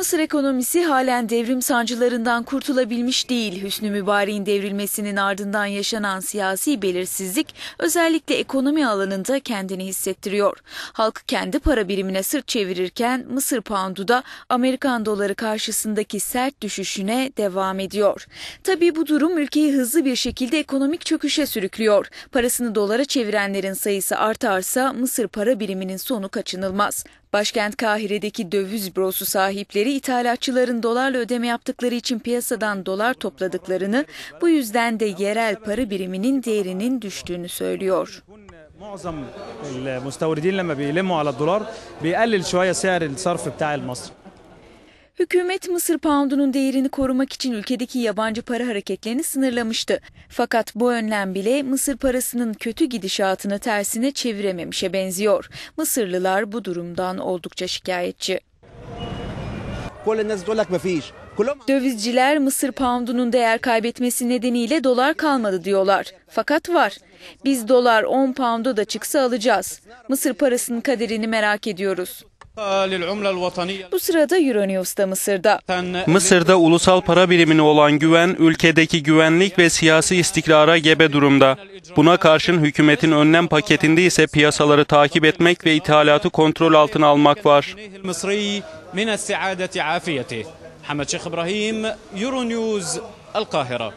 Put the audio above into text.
Mısır ekonomisi halen devrim sancılarından kurtulabilmiş değil. Hüsnü Mübarek'in devrilmesinin ardından yaşanan siyasi belirsizlik özellikle ekonomi alanında kendini hissettiriyor. Halk kendi para birimine sırt çevirirken Mısır poundu da Amerikan doları karşısındaki sert düşüşüne devam ediyor. Tabii bu durum ülkeyi hızlı bir şekilde ekonomik çöküşe sürüklüyor. Parasını dolara çevirenlerin sayısı artarsa Mısır para biriminin sonu kaçınılmaz. Başkent Kahire'deki döviz bürosu sahipleri ithalatçıların dolarla ödeme yaptıkları için piyasadan dolar topladıklarını, bu yüzden de yerel para biriminin değerinin düştüğünü söylüyor. معظم المستوردين لما بيلموا على الدولار بيقلل شويه سعر الصرف بتاع المصري Hükümet Mısır poundunun değerini korumak için ülkedeki yabancı para hareketlerini sınırlamıştı. Fakat bu önlem bile Mısır parasının kötü gidişatını tersine çevirememişe benziyor. Mısırlılar bu durumdan oldukça şikayetçi. Dövizciler Mısır poundunun değer kaybetmesi nedeniyle dolar kalmadı diyorlar. Fakat var. Biz dolar 10 pound'a da çıksa alacağız. Mısır parasının kaderini merak ediyoruz. Bu sırada Euronews'da Mısır'da. Mısır'da ulusal para birimini olan güven, ülkedeki güvenlik ve siyasi istikrara gebe durumda. Buna karşın hükümetin önlem paketinde ise piyasaları takip etmek ve ithalatı kontrol altına almak var. Hamad Şeyh İbrahim, Euronews, Al-Kahira.